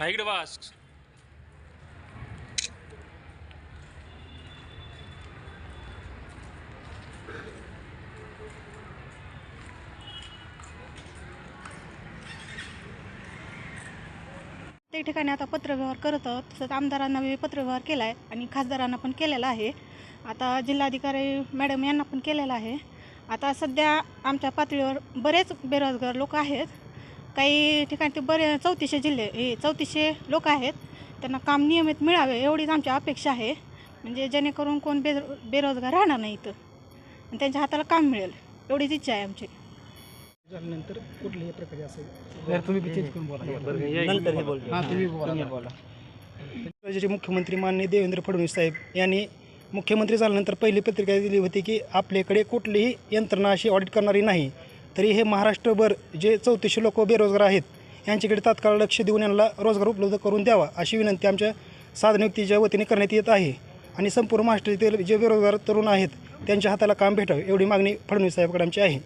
हा इकडे वास प्रत्येक ठिकाणी आता पत्रव्यवहार करत आहोत. तसंच आमदारांना वेळी पत्रव्यवहार केला आहे आणि खासदारांना पण केलेला आहे. आता जिल्हाधिकारी मॅडम यांना पण केलेला आहे. आता सध्या आमच्या पातळीवर बरेच बेरोजगार लोक आहेत. काही ठिकाणी ते बरे चौतीसशे जिल्हे हे चौतीसशे लोक आहेत. त्यांना काम नियमित मिळावे एवढीच आमची अपेक्षा आहे. म्हणजे जेणेकरून कोण बे बेरोजगार राहणार नाही इथं. आणि त्यांच्या हाताला काम मिळेल. एवढीच इच्छा आहे आमची. झाल्यानंतर कुठल्याही प्रकारे असेल? तुम्ही बी चेंज करून बोला. नंतर हे बोलतो. हां तुम्ही बोला. राज्याचे मुख्यमंत्री माननीय देवेंद्र फडणवीस साहेब यांनी मुख्यमंत्री झाल्यानंतर पहिली पत्रिका दिली होती की आपल्याकडे कुठलीही यंत्रणा अशी ऑडिट करणारी नाही. तरी हे महाराष्ट्रभर जे चौतीसशे लोक बेरोजगार आहेत यांच्याकडे तात्काळ लक्ष देऊन यांना रोजगार उपलब्ध करून द्यावा अशी विनंती आमच्या साधनयुक्तीच्या वतीने करण्यात येत आहे. आणि संपूर्ण महाराष्ट्रातील जे बेरोजगार तरुण आहेत त्यांच्या हाताला काम भेटावं एवढी मागणी फडणवीस साहेबांकडे आमची आहे.